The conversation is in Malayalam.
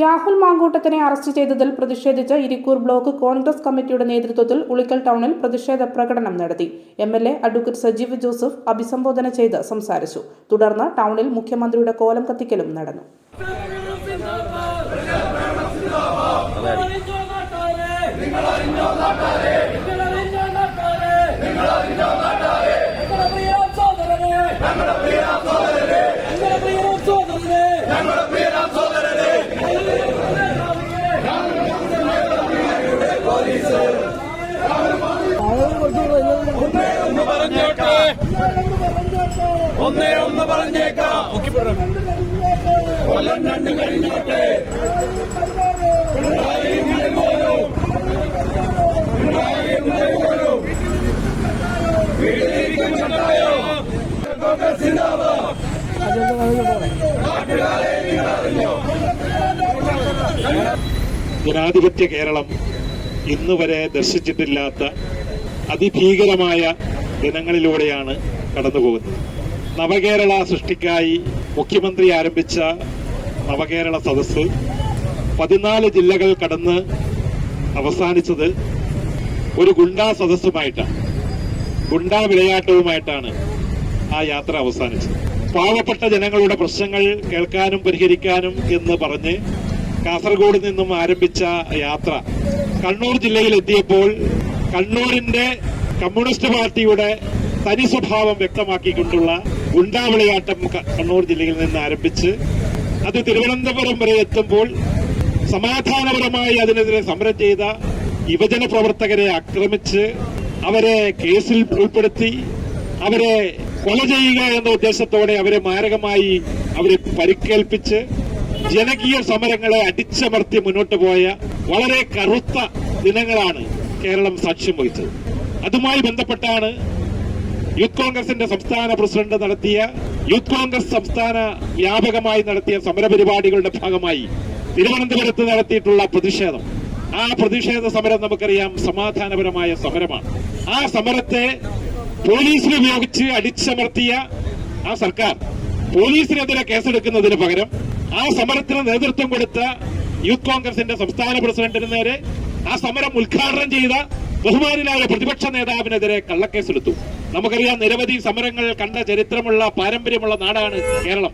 രാഹുൽ മാങ്കൂട്ടത്തിനെ അറസ്റ്റ് ചെയ്തതിൽ പ്രതിഷേധിച്ച് ഇരിക്കൂർ ബ്ലോക്ക് കോൺഗ്രസ് കമ്മിറ്റിയുടെ നേതൃത്വത്തിൽ ഉളിക്കൽ ടൗണിൽ പ്രതിഷേധ പ്രകടനം നടത്തി. M L A advocate Sajeev Joseph അഭിസംബോധന ചെയ്ത് സംസാരിച്ചു. തുടർന്ന് ടൗണിൽ മുഖ്യമന്ത്രിയുടെ കോലം കത്തിക്കലും നടന്നു. ഒന്നേ ഒന്ന് പറഞ്ഞേക്കാം. കൊല്ലം രണ്ട് കഴിഞ്ഞോട്ടെ. ജനാധിപത്യ കേരളം ഇന്നുവരെ ദർശിച്ചിട്ടില്ലാത്ത അതിഭീകരമായ ദിനങ്ങളിലൂടെയാണ് കടന്നുപോകുന്നത്. നവകേരള സൃഷ്ടിക്കായി മുഖ്യമന്ത്രി ആരംഭിച്ച നവകേരള സദസ്സ് പതിനാല് ജില്ലകൾ കടന്ന് അവസാനിച്ചത് ഒരു ഗുണ്ടാ സദസ്സുമായിട്ടാണ്. ഗുണ്ടാ വിളയാട്ടവുമായിട്ടാണ് ആ യാത്ര അവസാനിച്ചത്. പാവപ്പെട്ട ജനങ്ങളുടെ പ്രശ്നങ്ങൾ കേൾക്കാനും പരിഹരിക്കാനും എന്ന് പറഞ്ഞ് കാസർഗോഡ് നിന്നും ആരംഭിച്ച യാത്ര കണ്ണൂർ ജില്ലയിൽ എത്തിയപ്പോൾ കണ്ണൂരിന്റെ കമ്മ്യൂണിസ്റ്റ് പാർട്ടിയുടെ തനി സ്വഭാവം വ്യക്തമാക്കിക്കൊണ്ടുള്ള ഗുണ്ടാ വിളയാട്ടം ക- കണ്ണൂർ ജില്ലയിൽ നിന്ന് ആരംഭിച്ച് അത് തിരുവനന്തപുരം വരെ എത്തുമ്പോൾ സമാധാനപരമായി അതിനെതിരെ സമരം ചെയ്ത യുവജന പ്രവർത്തകരെ ആക്രമിച്ച് അവരെ കേസിൽ ഉൾപ്പെടുത്തി അവരെ കൊല ചെയ്യുക എന്ന ഉദ്ദേശത്തോടെ അവരെ മാരകമായി അവരെ പരിക്കേൽപ്പിച്ച് ജനകീയ സമരങ്ങളെ അടിച്ചമർത്തി മുന്നോട്ട് പോയ വളരെ കറുത്ത ദിനങ്ങളാണ് കേരളം സാക്ഷ്യം വഹിച്ചത്. അതുമായി ബന്ധപ്പെട്ടാണ് യൂത്ത് കോൺഗ്രസിന്റെ സംസ്ഥാന പ്രസിഡന്റ് നടത്തിയ യൂത്ത് കോൺഗ്രസ് സംസ്ഥാന വ്യാപകമായി നടത്തിയ സമരപരിപാടികളുടെ ഭാഗമായി തിരുവനന്തപുരത്ത് നടത്തിയിട്ടുള്ള പ്രതിഷേധം. ആ പ്രതിഷേധ സമരം നമുക്കറിയാം സമാധാനപരമായ സമരമാണ്. ആ സമരത്തെ പോലീസിനെ ഉപയോഗിച്ച് അടിച്ചമർത്തിയ ആ സർക്കാർ പോലീസിനെതിരെ കേസെടുക്കുന്നതിന് പകരം ആ സമരത്തിന് നേതൃത്വം കൊടുത്ത യൂത്ത് കോൺഗ്രസിന്റെ സംസ്ഥാന പ്രസിഡന്റിന് നേരെ ആ സമരം ഉദ്ഘാടനം ചെയ്ത ബഹുമാനിലായ പ്രതിപക്ഷ നേതാവിനെതിരെ കള്ളക്കേസെടുത്തു. നമുക്കറിയാം നിരവധി സമരങ്ങൾ കണ്ട ചരിത്രമുള്ള പാരമ്പര്യമുള്ള നാടാണ് കേരളം.